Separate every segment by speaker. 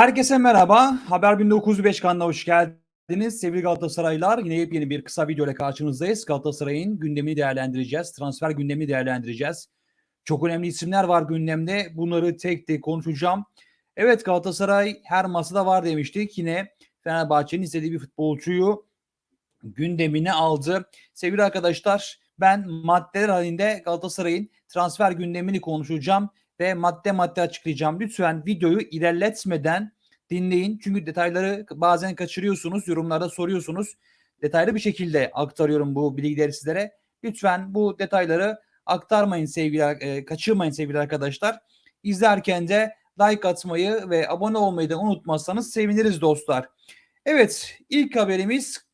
Speaker 1: Herkese merhaba. Haber 1905 kanalına hoş geldiniz. Sevgili Galatasaraylar yine yepyeni bir kısa video ile karşınızdayız. Galatasaray'ın gündemini değerlendireceğiz. Transfer gündemini değerlendireceğiz. Çok önemli isimler var gündemde. Bunları tek tek konuşacağım. Evet Galatasaray her masada var demiştik. Yine Fenerbahçe'nin istediği bir futbolcuyu gündemine aldı. Sevgili arkadaşlar ben maddeler halinde Galatasaray'ın transfer gündemini konuşacağım ve madde madde açıklayacağım. Lütfen videoyu ilerletmeden dinleyin. Çünkü detayları bazen kaçırıyorsunuz, yorumlarda soruyorsunuz. Detaylı bir şekilde aktarıyorum bu bilgileri sizlere. Lütfen bu detayları aktarmayın sevgili, e, kaçırmayın sevgili arkadaşlar. İzlerken de like atmayı ve abone olmayı da unutmazsanız seviniriz dostlar. Evet, ilk haberimiz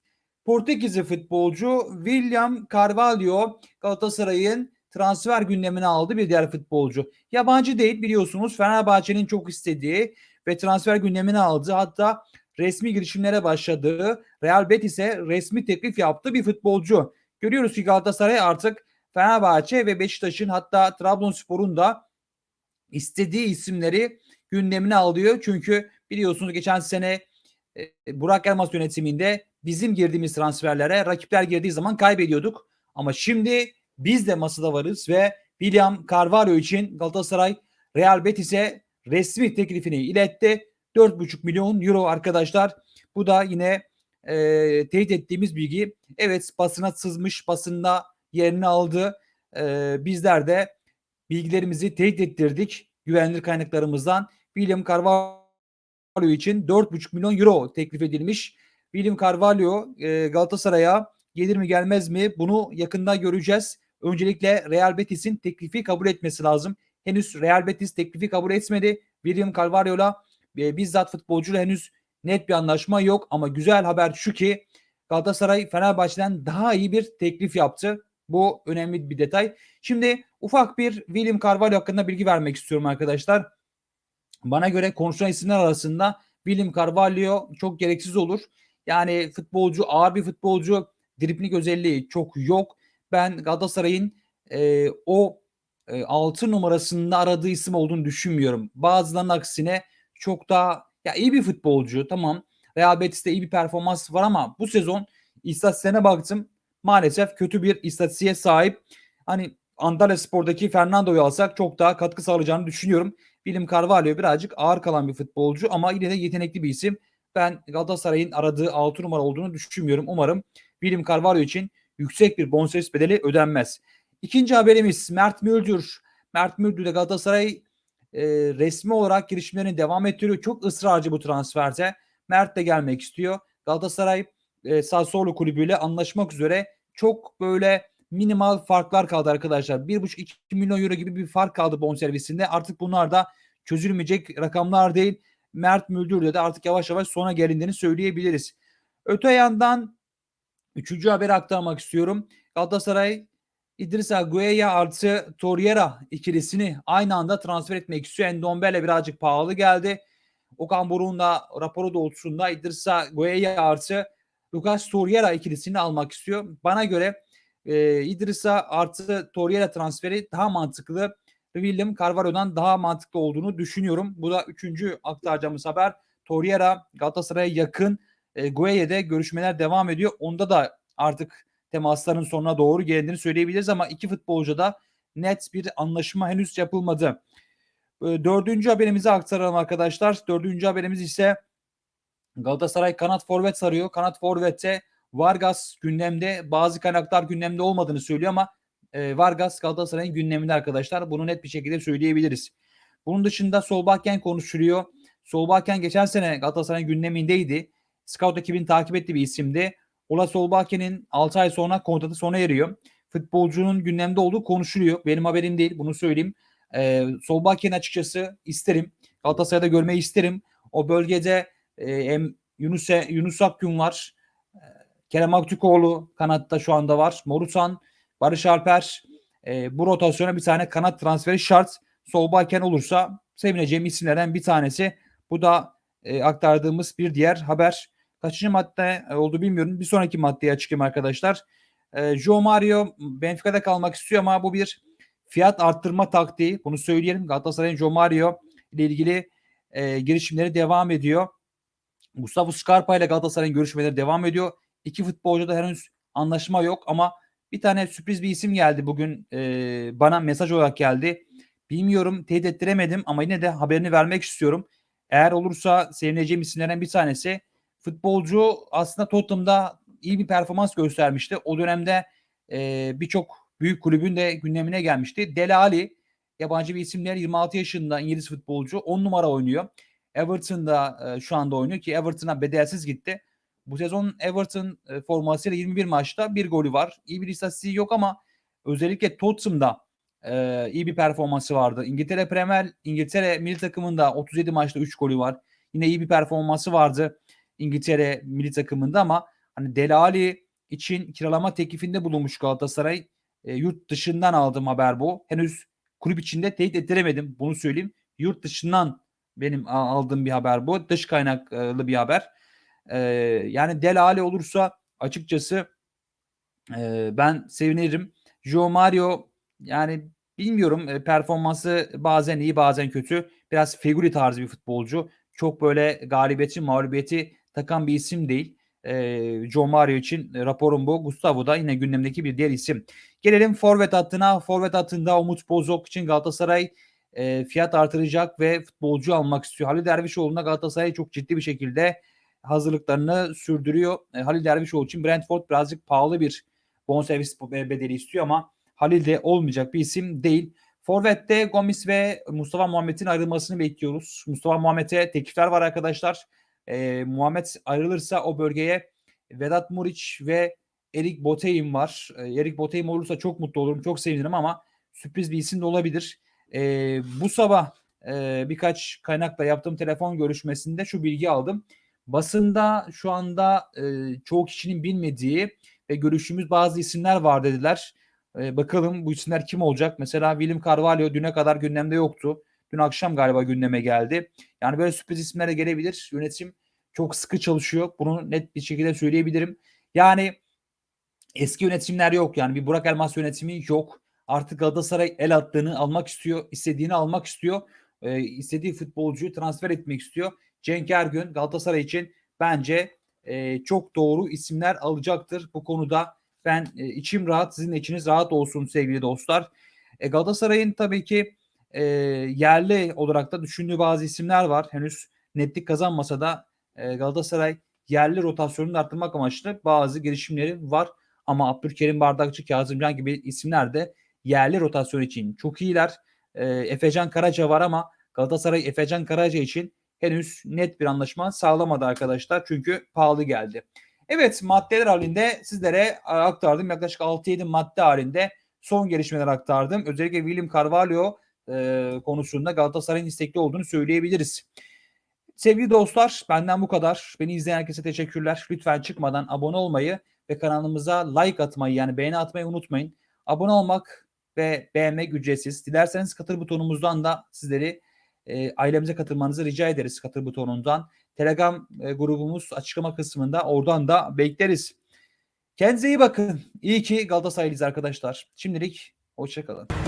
Speaker 1: Portekizli futbolcu William Carvalho Galatasaray'ın transfer gündemine aldı bir diğer futbolcu. Yabancı değil biliyorsunuz Fenerbahçe'nin çok istediği ve transfer gündemine aldı. Hatta resmi girişimlere başladığı Real Betis'e resmi teklif yaptığı bir futbolcu. Görüyoruz ki Galatasaray artık Fenerbahçe ve Beşiktaş'ın hatta Trabzonspor'un da istediği isimleri gündemine alıyor. Çünkü biliyorsunuz geçen sene e, Burak Elmas yönetiminde bizim girdiğimiz transferlere rakipler girdiği zaman kaybediyorduk. Ama şimdi biz de masada varız ve William Carvalho için Galatasaray Real Betis'e resmi teklifini iletti. 4,5 milyon euro arkadaşlar. Bu da yine e, teyit ettiğimiz bilgi. Evet basına sızmış basında yerini aldı. E, bizler de bilgilerimizi teyit ettirdik güvenilir kaynaklarımızdan. William Carvalho için 4,5 milyon euro teklif edilmiş. William Carvalho e, Galatasaray'a gelir mi gelmez mi bunu yakında göreceğiz. Öncelikle Real Betis'in teklifi kabul etmesi lazım. Henüz Real Betis teklifi kabul etmedi. William Carvalho'la e, bizzat futbolcuyla henüz net bir anlaşma yok ama güzel haber şu ki Galatasaray Fenerbahçe'den daha iyi bir teklif yaptı. Bu önemli bir detay. Şimdi ufak bir William Carvalho hakkında bilgi vermek istiyorum arkadaşlar. Bana göre konuşulan isimler arasında William Carvalho çok gereksiz olur. Yani futbolcu, ağır bir futbolcu, dripling özelliği çok yok ben Galatasaray'ın e, o e, 6 numarasında aradığı isim olduğunu düşünmüyorum. Bazılarının aksine çok daha ya iyi bir futbolcu tamam. Real Betis'te iyi bir performans var ama bu sezon istatistiğine baktım. Maalesef kötü bir istatistiğe sahip. Hani Antalya Spor'daki Fernando'yu alsak çok daha katkı sağlayacağını düşünüyorum. Bilim Carvalho birazcık ağır kalan bir futbolcu ama yine de yetenekli bir isim. Ben Galatasaray'ın aradığı 6 numara olduğunu düşünmüyorum. Umarım Bilim Carvalho için yüksek bir bonservis bedeli ödenmez. İkinci haberimiz Mert Müldür. Mert Müldür de Galatasaray e, resmi olarak girişimlerini devam ettiriyor. Çok ısrarcı bu transferde. Mert de gelmek istiyor. Galatasaray e, Sassuolo kulübüyle anlaşmak üzere çok böyle minimal farklar kaldı arkadaşlar. 1,5-2 milyon euro gibi bir fark kaldı bonservisinde. Artık bunlar da çözülmeyecek rakamlar değil. Mert Müldür'de de artık yavaş yavaş sona gelindiğini söyleyebiliriz. Öte yandan Üçüncü haberi aktarmak istiyorum. Galatasaray İdrisa Gueye artı Torreira ikilisini aynı anda transfer etmek istiyor. Endombele birazcık pahalı geldi. Okan Buruk'un da raporu doğrultusunda İdrisa Gueye artı Lucas Torreira ikilisini almak istiyor. Bana göre e, İdrisa artı Torreira transferi daha mantıklı. William Carvalho'dan daha mantıklı olduğunu düşünüyorum. Bu da üçüncü aktaracağımız haber. Torreira Galatasaray'a yakın e, Gueye'de görüşmeler devam ediyor. Onda da artık temasların sonuna doğru geldiğini söyleyebiliriz ama iki futbolcu da net bir anlaşma henüz yapılmadı. E, dördüncü haberimizi aktaralım arkadaşlar. Dördüncü haberimiz ise Galatasaray kanat forvet sarıyor. Kanat forvette Vargas gündemde bazı kaynaklar gündemde olmadığını söylüyor ama e, Vargas Galatasaray'ın gündeminde arkadaşlar. Bunu net bir şekilde söyleyebiliriz. Bunun dışında Solbakken konuşuluyor. Solbakken geçen sene Galatasaray'ın gündemindeydi. Scout ekibini takip ettiği bir isimdi. Ola Solbaken'in 6 ay sonra kontratı sona eriyor. Futbolcunun gündemde olduğu konuşuluyor. Benim haberim değil bunu söyleyeyim. Ee, Solbaken açıkçası isterim. Galatasaray'da görmeyi isterim. O bölgede e, hem Yunus, Yunus Akgün var. E, Kerem Aktürkoğlu kanatta şu anda var. Morutan, Barış Alper. E, bu rotasyona bir tane kanat transferi şart. Solbaken olursa sevineceğim isimlerden bir tanesi. Bu da e, aktardığımız bir diğer haber. Kaçıncı madde e, oldu bilmiyorum. Bir sonraki maddeye açıklayayım arkadaşlar. E, Joe Mario Benfica'da kalmak istiyor ama bu bir fiyat arttırma taktiği. Bunu söyleyelim. Galatasaray'ın Joe Mario ile ilgili e, girişimleri devam ediyor. Gustavo Scarpa ile Galatasaray'ın görüşmeleri devam ediyor. İki futbolcuda henüz anlaşma yok ama bir tane sürpriz bir isim geldi bugün e, bana mesaj olarak geldi. Bilmiyorum teyit ettiremedim ama yine de haberini vermek istiyorum. Eğer olursa sevineceğim isimlerden bir tanesi. Futbolcu aslında Tottenham'da iyi bir performans göstermişti. O dönemde e, birçok büyük kulübün de gündemine gelmişti. Dele Ali yabancı bir isimler 26 yaşında İngiliz futbolcu 10 numara oynuyor. Everton'da e, şu anda oynuyor ki Everton'a bedelsiz gitti. Bu sezon Everton e, formasıyla 21 maçta bir golü var. İyi bir istatistiği yok ama özellikle Tottenham'da e, iyi bir performansı vardı. İngiltere Premier, İngiltere milli takımında 37 maçta 3 golü var. Yine iyi bir performansı vardı İngiltere milli takımında ama hani Dele Alli için kiralama teklifinde bulunmuş Galatasaray. E, yurt dışından aldığım haber bu. Henüz kulüp içinde teyit ettiremedim. Bunu söyleyeyim. Yurt dışından benim aldığım bir haber bu. Dış kaynaklı bir haber. E, yani Dele Alli olursa açıkçası e, ben sevinirim. Joe Mario yani bilmiyorum e, performansı bazen iyi bazen kötü. Biraz figuri tarzı bir futbolcu. Çok böyle galibiyeti mağlubiyeti takan bir isim değil. E, Joe Mario için raporum bu. Gustavo da yine gündemdeki bir diğer isim. Gelelim forvet hattına. Forvet hattında Umut Bozok için Galatasaray e, fiyat artıracak ve futbolcu almak istiyor. Halil Dervişoğlu'na Galatasaray çok ciddi bir şekilde hazırlıklarını sürdürüyor. E, Halil Dervişoğlu için Brentford birazcık pahalı bir bonservis bedeli istiyor ama Halil de olmayacak bir isim değil. Forvet'te Gomis ve Mustafa Muhammed'in ayrılmasını bekliyoruz. Mustafa Muhammed'e teklifler var arkadaşlar. E, Muhammed ayrılırsa o bölgeye Vedat Muriç ve Erik Boteim var. E, Erik Boteim olursa çok mutlu olurum, çok sevinirim ama sürpriz bir isim de olabilir. E, bu sabah e, birkaç kaynakla yaptığım telefon görüşmesinde şu bilgi aldım. Basında şu anda e, çoğu kişinin bilmediği ve görüştüğümüz bazı isimler var dediler. E, bakalım bu isimler kim olacak? Mesela William Carvalho düne kadar gündemde yoktu. Dün akşam galiba gündeme geldi. Yani böyle sürpriz isimler de gelebilir. Yönetim çok sıkı çalışıyor. Bunu net bir şekilde söyleyebilirim. Yani eski yönetimler yok. Yani bir Burak Elmas yönetimi yok. Artık Galatasaray el attığını almak istiyor. istediğini almak istiyor. E, istediği futbolcuyu transfer etmek istiyor. Cenk Ergün Galatasaray için bence e, çok doğru isimler alacaktır. Bu konuda ben e, içim rahat, sizin içiniz rahat olsun sevgili dostlar. E, Galatasaray'ın tabii ki e, yerli olarak da düşündüğü bazı isimler var. Henüz netlik kazanmasa da e, Galatasaray yerli rotasyonunu arttırmak amaçlı bazı girişimleri var. Ama Abdülkerim Bardakçı, Kazımcan gibi isimler de yerli rotasyon için çok iyiler. E, Efecan Karaca var ama Galatasaray Efecan Karaca için henüz net bir anlaşma sağlamadı arkadaşlar. Çünkü pahalı geldi. Evet maddeler halinde sizlere aktardım. Yaklaşık 6-7 madde halinde son gelişmeler aktardım. Özellikle William Carvalho e, konusunda Galatasaray'ın istekli olduğunu söyleyebiliriz. Sevgili dostlar benden bu kadar. Beni izleyen herkese teşekkürler. Lütfen çıkmadan abone olmayı ve kanalımıza like atmayı yani beğeni atmayı unutmayın. Abone olmak ve beğenmek ücretsiz. Dilerseniz katıl butonumuzdan da sizleri e, ailemize katılmanızı rica ederiz katıl butonundan. Telegram e, grubumuz açıklama kısmında oradan da bekleriz. Kendinize iyi bakın. İyi ki Galatasaraylıyız arkadaşlar. Şimdilik hoşçakalın.